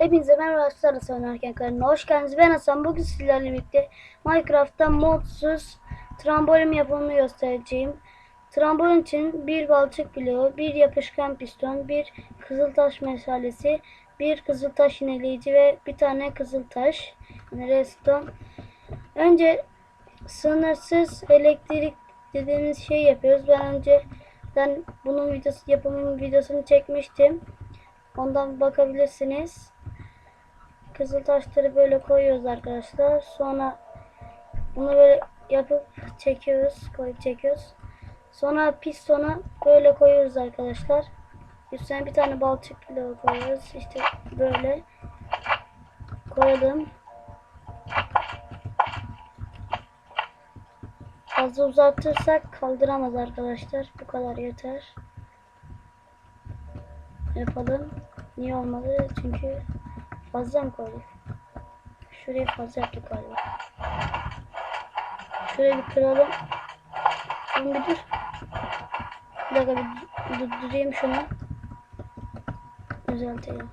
Hepinize merhaba arkadaşlar oynarken kanalına hoş geldiniz. Ben Hasan. Bugün sizlerle birlikte Minecraft'ta modsuz trambolin yapımını göstereceğim. Trambolin için bir balçık bloğu, bir yapışkan piston, bir kızıltaş meşalesi, bir kızıltaş ineleyici ve bir tane kızıltaş redstone. Önce sınırsız elektrik dediğimiz şeyi yapıyoruz. Ben önceden bunun videosu yapımının videosunu çekmiştim. Ondan bakabilirsiniz. Kızıl taşları böyle koyuyoruz arkadaşlar. Sonra bunu böyle yapıp çekiyoruz. Koyup çekiyoruz. Sonra pistonu böyle koyuyoruz arkadaşlar. Üstüne bir tane balçık bloğu koyuyoruz. İşte böyle koyalım. Fazla uzatırsak kaldıramaz arkadaşlar. Bu kadar yeter. Yapalım. Niye olmadı? Çünkü fazla mı koyduk? Şurayı fazla yaptık galiba. Şurayı bir kıralım. Oğlum bir dur. Bir dakika bir dur- durdurayım şunu. Düzeltelim.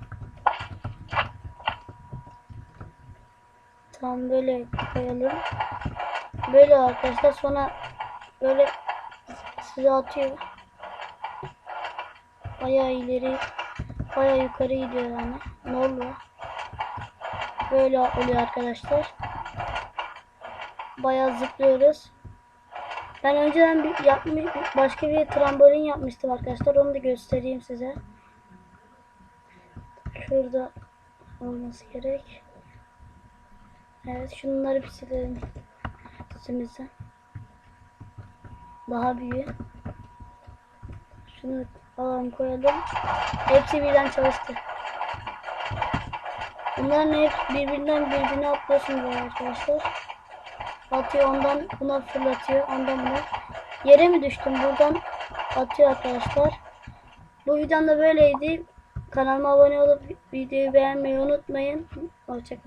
Tamam böyle koyalım. Böyle arkadaşlar sonra böyle size atıyor. Bayağı ileri, bayağı yukarı gidiyor yani. Ne oluyor? Böyle oluyor arkadaşlar. Bayağı zıplıyoruz. Ben önceden bir yapmış, başka bir trambolin yapmıştım arkadaşlar. Onu da göstereyim size. Şurada olması gerek. Evet şunları bir silelim. Üstümüzden. Daha büyüğü. Şunu alalım koyalım. Hepsi birden çalıştı. Bunların hep birbirinden birbirine atlıyorsunuz arkadaşlar. Atıyor ondan buna fırlatıyor. Ondan buna. Yere mi düştüm? Buradan atıyor arkadaşlar. Bu videom da böyleydi. Kanalıma abone olup videoyu beğenmeyi unutmayın. Hoşçakalın.